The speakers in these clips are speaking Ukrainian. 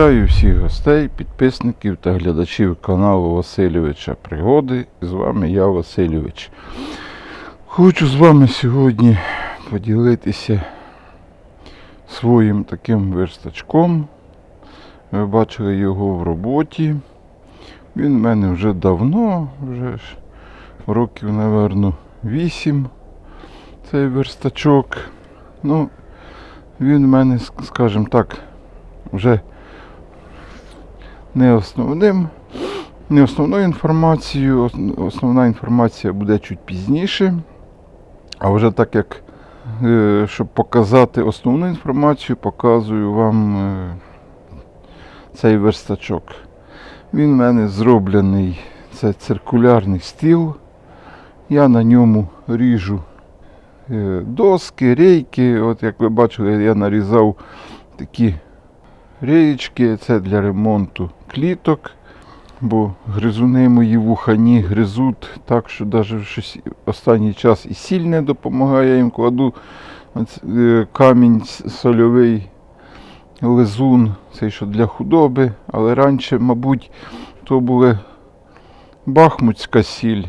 Вітаю всіх гостей, підписників та глядачів каналу Васильовича Пригоди. З вами я, Васильович. Хочу з вами сьогодні поділитися своїм таким верстачком. Ви бачили його в роботі. Він в мене вже давно, вже ж років, напевно, 8 цей верстачок. Ну, він в мене, скажімо так, вже не основним, не основною інформацією. Основна інформація буде чуть пізніше. А вже так як, е, щоб показати основну інформацію, показую вам е, цей верстачок. Він в мене зроблений, це циркулярний стіл. Я на ньому ріжу е, доски, рейки. От як ви бачили, я нарізав такі Реєчки це для ремонту кліток, бо гризуни мої вухані гризуть так, що навіть щось останній час і сіль не допомагає. Я їм кладу е, камінь сольовий, лизун, цей що для худоби, але раніше, мабуть, то була бахмутська сіль.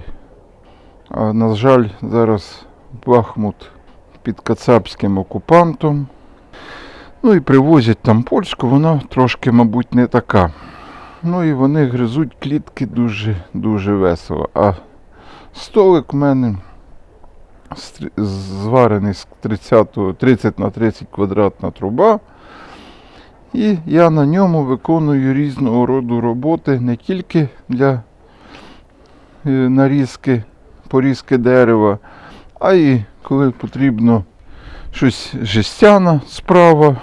А на жаль, зараз Бахмут під кацапським окупантом. Ну і привозять там польську, вона трошки, мабуть, не така. Ну і вони гризуть клітки дуже дуже весело. А столик в мене зварений з 30, 30 на 30 квадратна труба. І я на ньому виконую різного роду роботи не тільки для е, нарізки, порізки дерева, а й коли потрібно щось жестяна справа,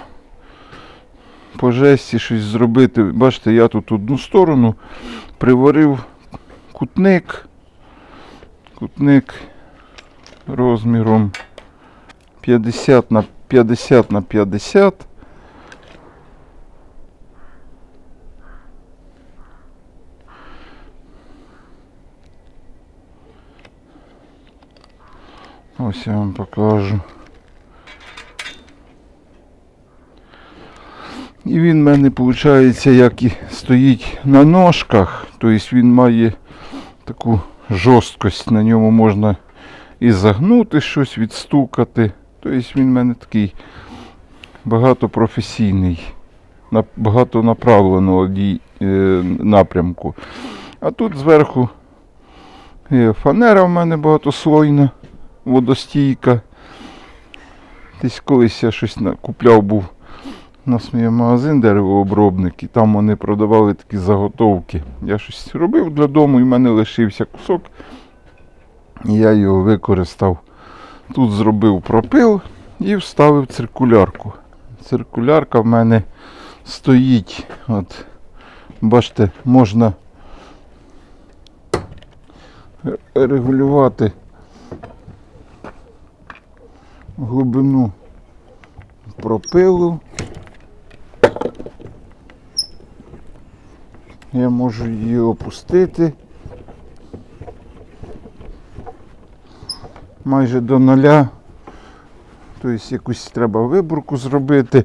по жесті щось зробити. Бачите, я тут одну сторону приварив кутник. Кутник розміром 50 на 50 на 50. Ось я вам покажу. І він в мене, виходить, як і стоїть на ножках, тобто він має таку жорсткость, на ньому можна і загнути щось, відстукати. Тобто він в мене такий багатопрофесійний, на- багатонаправленого дій- е, напрямку. А тут зверху фанера в мене багатослойна, водостійка. Десь колись я щось купляв був. У нас є магазин деревообробник, і там вони продавали такі заготовки. Я щось робив для дому і в мене лишився кусок. І я його використав. Тут зробив пропил і вставив циркулярку. Циркулярка в мене стоїть. От, бачите, можна регулювати глибину пропилу. Я можу її опустити майже до нуля. Тобто якусь треба виборку зробити.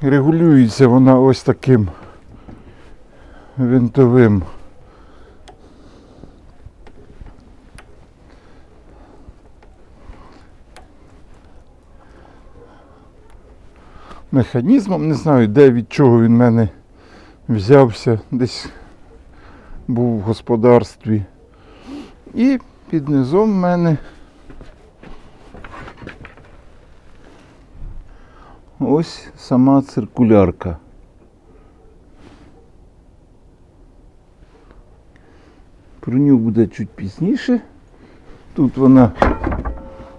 Регулюється вона ось таким винтовим. Механізмом, не знаю, де від чого він мене взявся, десь був в господарстві. І під низом в мене ось сама циркулярка. Про нього буде чуть пізніше. Тут вона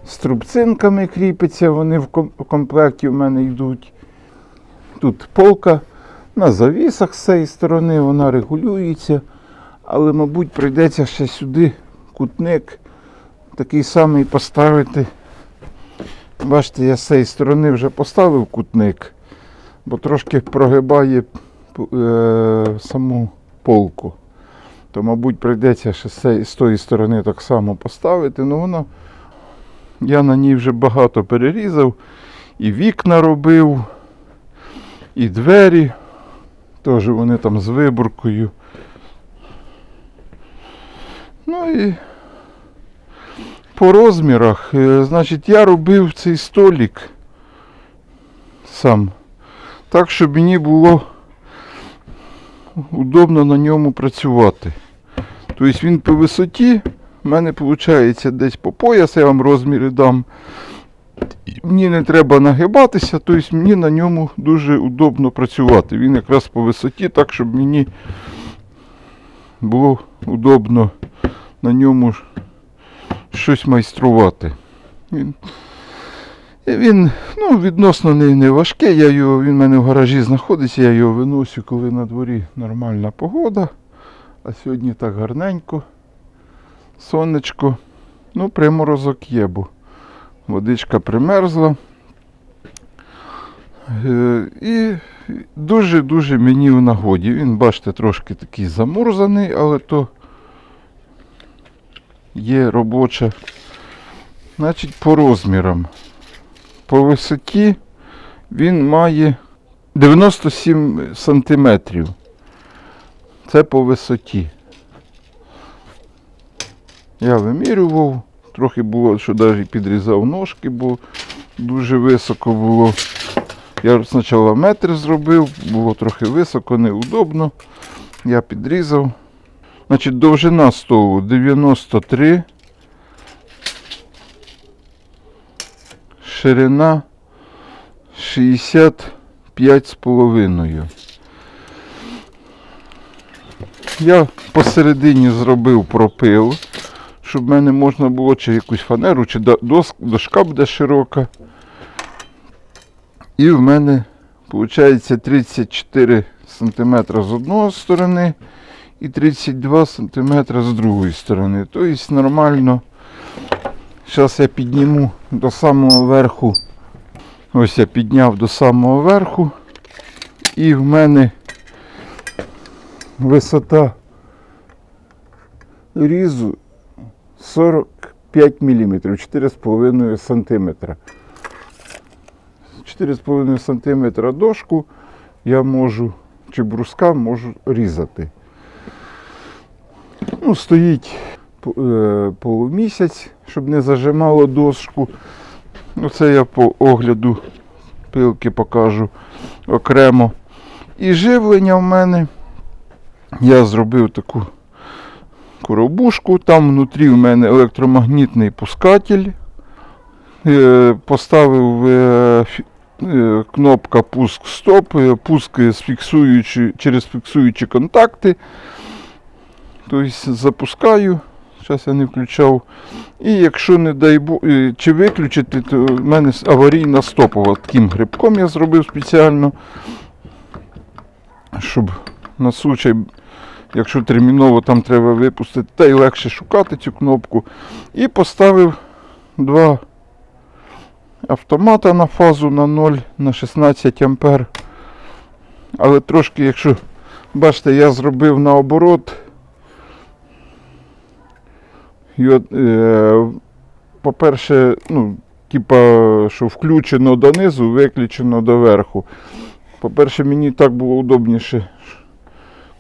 з трубцинками кріпиться, вони в комплекті в мене йдуть. Тут полка на завісах з цієї сторони, вона регулюється, але, мабуть, прийдеться ще сюди кутник такий самий поставити. Бачите, я з цієї сторони вже поставив кутник, бо трошки прогибає е, саму полку. То, мабуть, прийдеться ще з тої сторони так само поставити. Ну воно я на ній вже багато перерізав, і вікна робив, і двері. Теж вони там з виборкою. Ну і по розмірах, е, значить, я робив цей столик сам. Так, щоб мені було удобно на ньому працювати. Тобто він по висоті, в мене виходить десь по пояс, я вам розміри дам. Мені не треба нагибатися, тобто мені на ньому дуже удобно працювати. Він якраз по висоті, так, щоб мені було удобно на ньому щось майструвати. Він, він ну, відносно не, не важкий, я його, він в мене в гаражі знаходиться, я його виносю, коли на дворі нормальна погода. А сьогодні так гарненько. Сонечко. Ну, приморозок є, бо водичка примерзла. Е, І дуже-дуже мені в нагоді. Він, бачите, трошки такий замурзаний, але то є робоча. Значить, по розмірам. По висоті він має 97 сантиметрів. Це по висоті. Я вимірював. Трохи було, що навіть підрізав ножки, бо дуже високо було. Я спочатку метр зробив, було трохи високо, неудобно. Я підрізав. Значить, довжина столу 93. Ширина 65,5. Я посередині зробив пропил, щоб в мене можна було чи якусь фанеру, чи дошка буде широка. І в мене виходить 34 см з одної сторони і 32 см з другої сторони. Тобто нормально. Зараз я підніму до самого верху. Ось я підняв до самого верху. І в мене висота різу 45 мм, 4,5 см. 4,5 см дошку я можу, чи бруска можу різати. Ну, стоїть е, полумісяць, щоб не зажимало дошку. Ну, це я по огляду пилки покажу окремо. І живлення в мене. Я зробив таку коробушку. Там внутрі в мене електромагнітний пускатель. Е, Поставив е, е, кнопка пуск стоп, е, пуск з фіксуючи, через фіксуючі контакти. Тобто запускаю. Зараз я не включав. І якщо не дай Бог, чи виключити, то в мене аварійна стопова. Таким грибком я зробив спеціально, щоб на случай, якщо терміново там треба випустити, та й легше шукати цю кнопку. І поставив два автомата на фазу на 0 на 16 ампер. Але трошки, якщо бачите, я зробив наоборот. Е, по-перше, ну, типа, що включено донизу, виключено доверху. По-перше, мені так було удобніше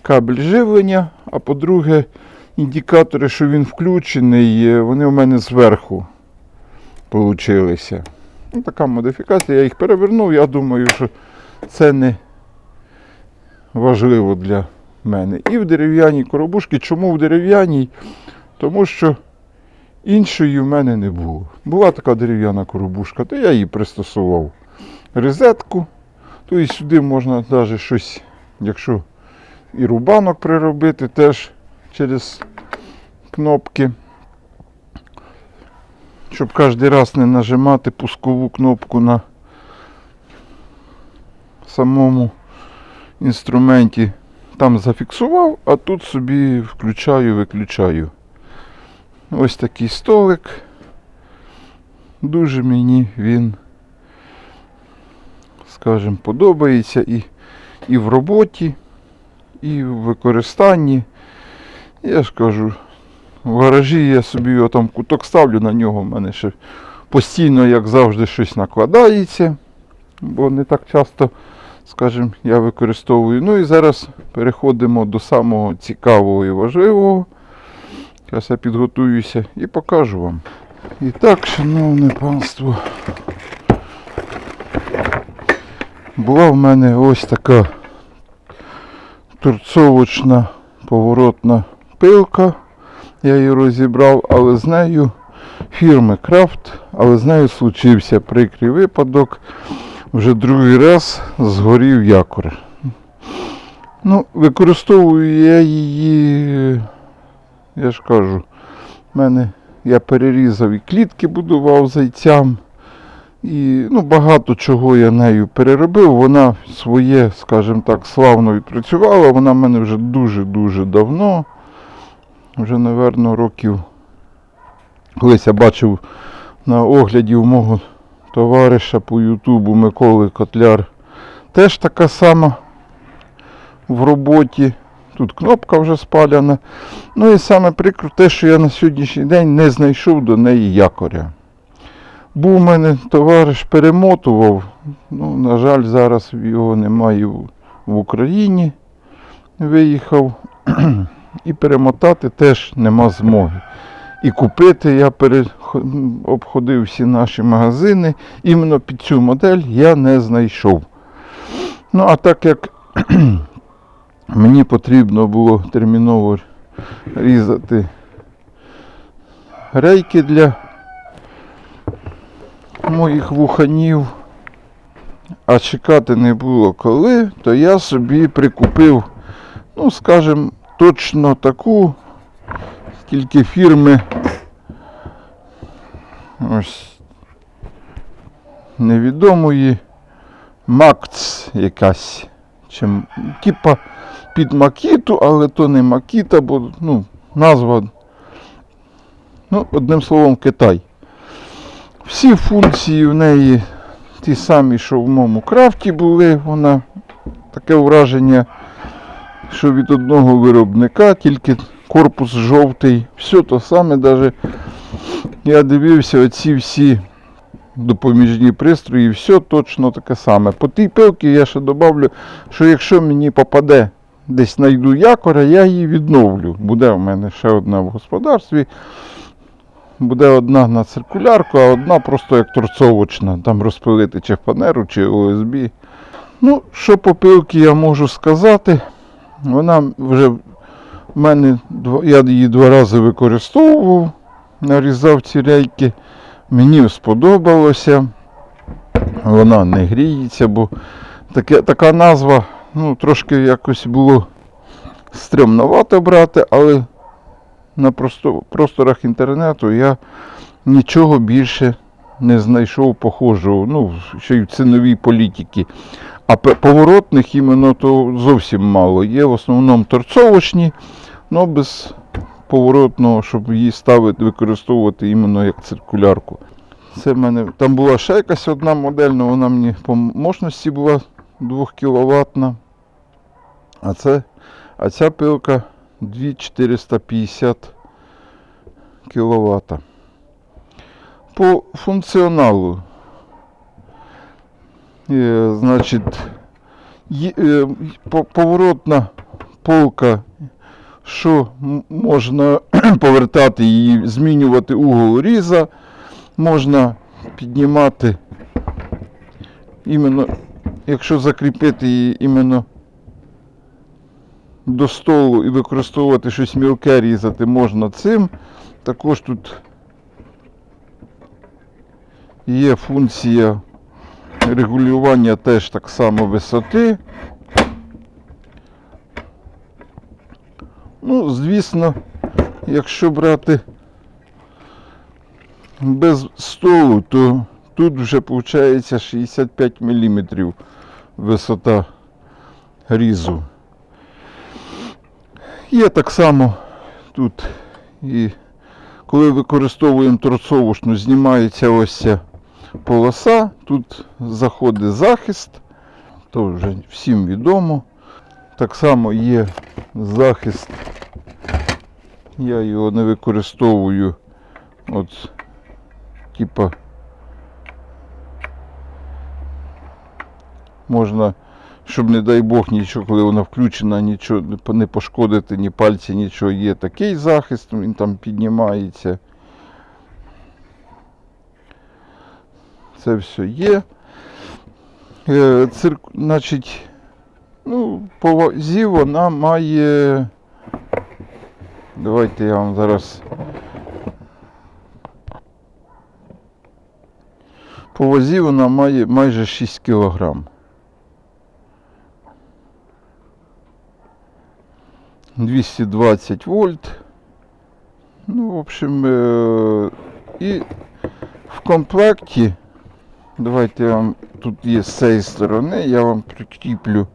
кабель живлення, а по-друге, індикатори, що він включений, е, вони у мене зверху получилися. Ну, така модифікація, я їх перевернув, я думаю, що це не важливо для мене. І в дерев'яній коробушці. Чому в дерев'яній? Тому що іншої в мене не було. Була така дерев'яна коробушка, то я її пристосував. Розетку. Тобто сюди можна навіть щось, якщо і рубанок приробити, теж через кнопки. Щоб кожен раз не нажимати пускову кнопку на самому інструменті. Там зафіксував, а тут собі включаю, виключаю. Ось такий столик. Дуже мені він, скажімо, подобається і, і в роботі, і в використанні. Я ж кажу, в гаражі я собі його там куток ставлю на нього, в мене ще постійно, як завжди, щось накладається, бо не так часто скажімо, я використовую. Ну і зараз переходимо до самого цікавого і важливого. Зараз я підготуюся і покажу вам. І так, шановне панство, була в мене ось така торцовочна поворотна пилка. Я її розібрав, але з нею фірми Крафт, але з нею случився прикрий випадок. Вже другий раз згорів якор. Ну, використовую я її, я ж кажу, в мене я перерізав і клітки будував зайцям. І ну, багато чого я нею переробив. Вона своє, скажімо так, славно відпрацювала. Вона в мене вже дуже-дуже давно. Вже, напевно, років. Колись я бачив на огляді у мого товариша по Ютубу Миколи Котляр. Теж така сама в роботі. Тут кнопка вже спаляна. Ну і саме прикро те, що я на сьогоднішній день не знайшов до неї якоря. Був у мене товариш перемотував. Ну, на жаль, зараз його немає в, Україні. Виїхав. І перемотати теж нема змоги. І купити я обходив всі наші магазини. Іменно під цю модель я не знайшов. Ну, а так як мені потрібно було терміново різати рейки для моїх вуханів, а чекати не було коли, то я собі прикупив, ну, скажімо, точно таку, тільки фірми ось невідомої Макц якась. Чи, типа під Макіту, але то не Макіта, бо ну, назва, ну, одним словом, Китай. Всі функції в неї ті самі, що в моєму крафті були. Вона таке враження, що від одного виробника, тільки корпус жовтий. Все то саме, навіть я дивився оці всі допоміжні пристрої, все точно таке саме. По тій пилці я ще додавлю, що якщо мені попаде десь знайду якоря, я її відновлю. Буде в мене ще одна в господарстві. Буде одна на циркулярку, а одна просто як торцовочна, там розпилити чи фанеру, чи ОСБ. Ну, що по пилці я можу сказати. Вона вже в мене я її два рази використовував, нарізав ці рейки. Мені сподобалося. Вона не гріється, бо таке, така назва, ну, трошки якось було стрьомновато брати, але на просторах інтернету я нічого більше не знайшов похожого, ну, ще й в ціновій політиці. А поворотних іменно то зовсім мало. Є в основному торцовочні, але без поворотного, щоб її ставити, використовувати іменно як циркулярку. Це в мене, там була ще якась одна модель, але вона мені по мощності була 2 кВт. А, це, а ця пилка 2450 кВт. По функціоналу. Е, значить, е, поворотна полка, що можна повертати її, змінювати угол різа, можна піднімати іменно, якщо закріпити її іменно до столу і використовувати щось мілке різати можна цим. Також тут є функція регулювання теж так само висоти. Ну, звісно, якщо брати без столу, то тут вже виходить 65 мм висота різу. Є так само тут і коли використовуємо торцовушну, знімається ось ця полоса, тут заходить захист, то вже всім відомо. Так само є захист, я його не використовую, от, типа, можна щоб, не дай Бог, нічого, коли вона включена, нічого не пошкодити, ні пальці, нічого. Є такий захист, він там піднімається. Це все є. Е, цирк, значить, ну, по вазі вона має. Давайте я вам зараз. По вазі вона має майже 6 кілограм. 220 вольт. Ну, в общем, е, і в комплекті, давайте я вам тут є з цієї сторони, я вам прикріплю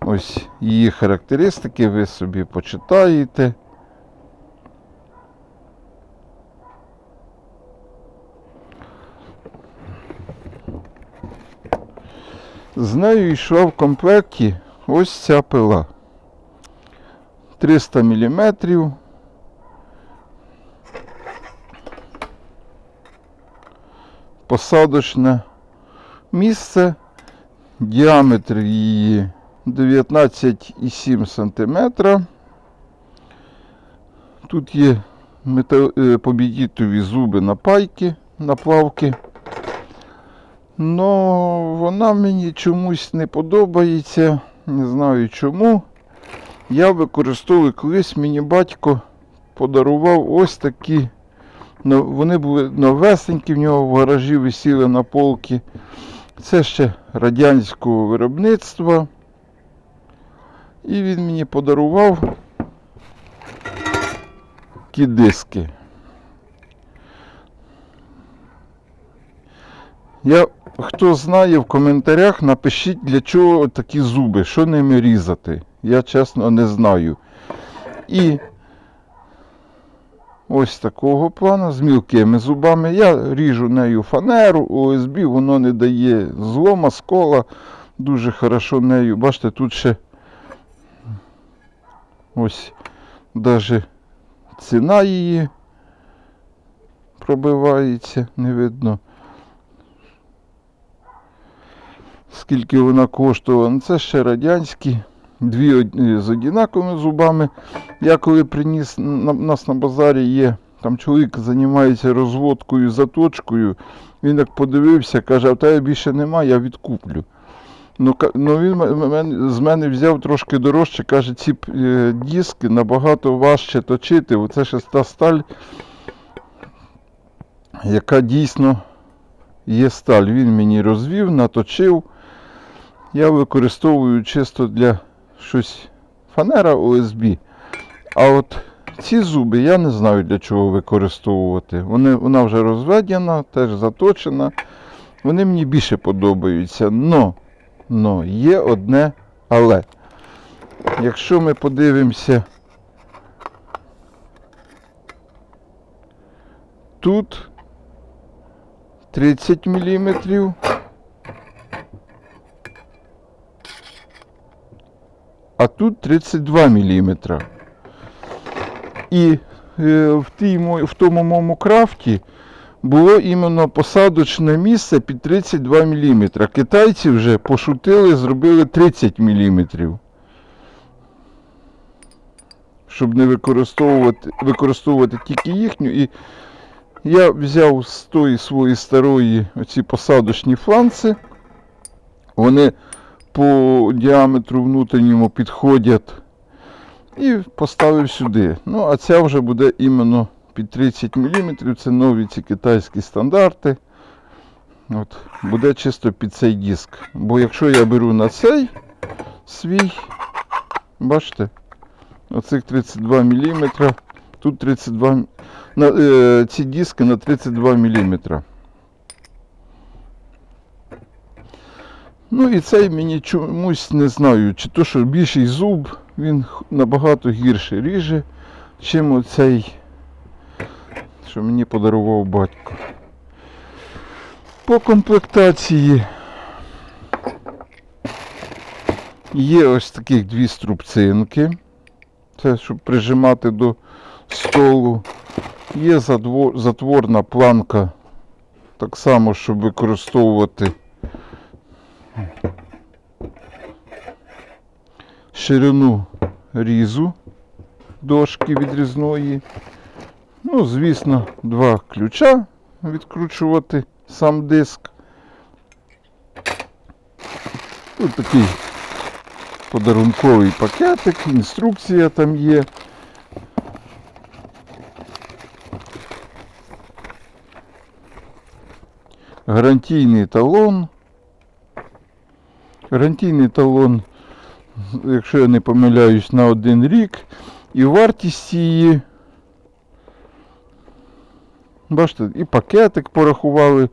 ось її характеристики, ви собі почитаєте. З нею йшла в комплекті ось ця пила. 300 мм. Посадочне місце. Діаметр її 19,7 см. Тут є е, побідітові зуби на пайки, на плавки. Но вона мені чомусь не подобається. Не знаю чому. Я використовую колись мені батько подарував ось такі. Ну, вони були новесенькі, в нього в гаражі висіли на полки. Це ще радянського виробництва. І він мені подарував ті диски. Я, хто знає в коментарях, напишіть, для чого такі зуби, що ними різати. Я чесно не знаю. І ось такого плану з мілкими зубами. Я ріжу нею фанеру, ОСБ, воно не дає злома, скола. Дуже хорошо нею. Бачите, тут ще ось навіть ціна її пробивається, не видно. Скільки вона коштувала? Ну, Це ще радянські, дві з однаковими зубами. Я коли приніс, на, нас на базарі є, там чоловік займається розводкою, заточкою. Він як подивився, каже, а в тебе більше нема, я відкуплю. Ну, ну він з мене взяв трошки дорожче, каже, ці е, диски набагато важче точити. Оце ще та сталь, яка дійсно є сталь. Він мені розвів, наточив. Я використовую чисто для щось фанера ОСБ. А от ці зуби я не знаю для чого використовувати. Вони, вона вже розведена, теж заточена. Вони мені більше подобаються. Но, но є одне але. Якщо ми подивимося, тут 30 мм. Тут 32 мм. І е, в, тій, в тому моєму крафті було іменно посадочне місце під 32 мм. Китайці вже пошутили, зробили 30 мм. Щоб не використовувати, використовувати тільки їхню. І я взяв з тої своєї старої оці посадочні фланці. Вони по діаметру внутрішньому підходять і поставив сюди. Ну, а ця вже буде іменно під 30 мм. Це нові ці китайські стандарти. От, буде чисто під цей диск. Бо якщо я беру на цей свій, бачите, оцих 32 мм, тут 32 на, е, ці диски на 32 мм. Ну і цей мені чомусь не знаю, чи то, що більший зуб, він набагато гірше ріже, чим оцей, що мені подарував батько. По комплектації є ось таких дві струбцинки. Це щоб прижимати до столу. Є затворна планка, так само, щоб використовувати ширину різу дошки відрізної. Ну, звісно, два ключа відкручувати сам диск. Тут такий подарунковий пакетик, інструкція там є. Гарантійний талон. Гарантійний талон, якщо я не помиляюсь, на один рік. І вартість її. Бачите, і пакетик порахували,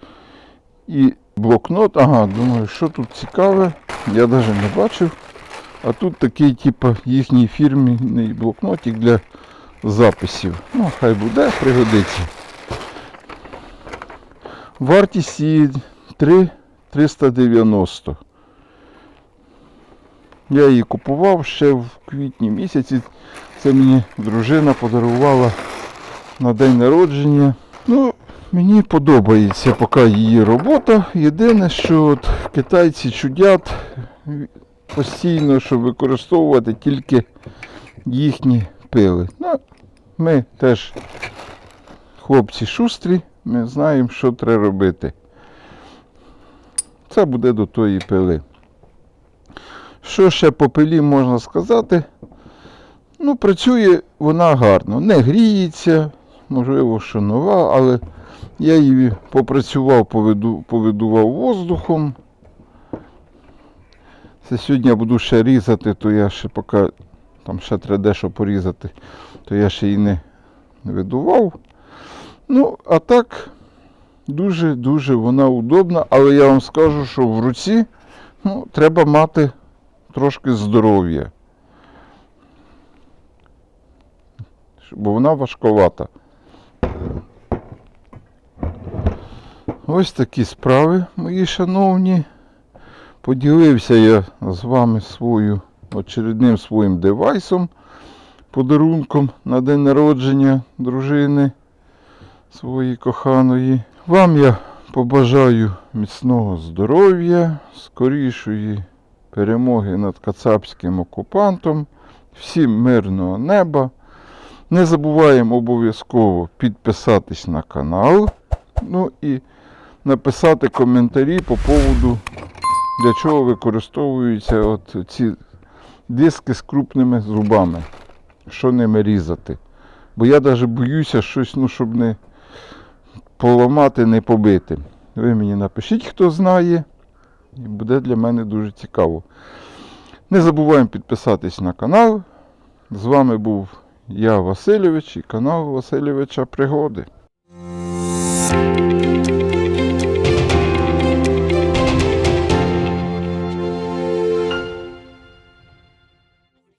і блокнот. Ага, думаю, що тут цікаве, я навіть не бачив. А тут такий, типу, їхній фірмний блокнотик для записів. Ну, хай буде, пригодиться. Вартість її 3 390. Я її купував ще в квітні місяці. Це мені дружина подарувала на день народження. Ну, мені подобається поки її робота. Єдине, що от китайці чудять постійно, щоб використовувати тільки їхні пили. Ну, ми теж хлопці шустрі, ми знаємо, що треба робити. Це буде до тої пили. Що ще по пилі можна сказати? Ну, працює вона гарно, не гріється, можливо, що нова, але я її попрацював, повиду, повидував воздухом. Це сьогодні я буду ще різати, то я ще поки там ще треба дещо порізати, то я ще її не видував. Ну, а так, дуже-дуже вона удобна, але я вам скажу, що в руці ну, треба мати трошки здоров'я. Бо вона важковата. Ось такі справи, мої шановні. Поділився я з вами свою очередним своїм девайсом, подарунком на день народження дружини своєї коханої. Вам я побажаю міцного здоров'я, скорішої перемоги над кацапським окупантом, всім мирного неба. Не забуваємо обов'язково підписатись на канал. Ну і написати коментарі по поводу, для чого використовуються от ці диски з крупними зубами. Що ними різати. Бо я навіть боюся щось, ну, щоб не поламати, не побити. Ви мені напишіть, хто знає і буде для мене дуже цікаво. Не забуваємо підписатись на канал. З вами був я, Васильович, і канал Васильовича Пригоди.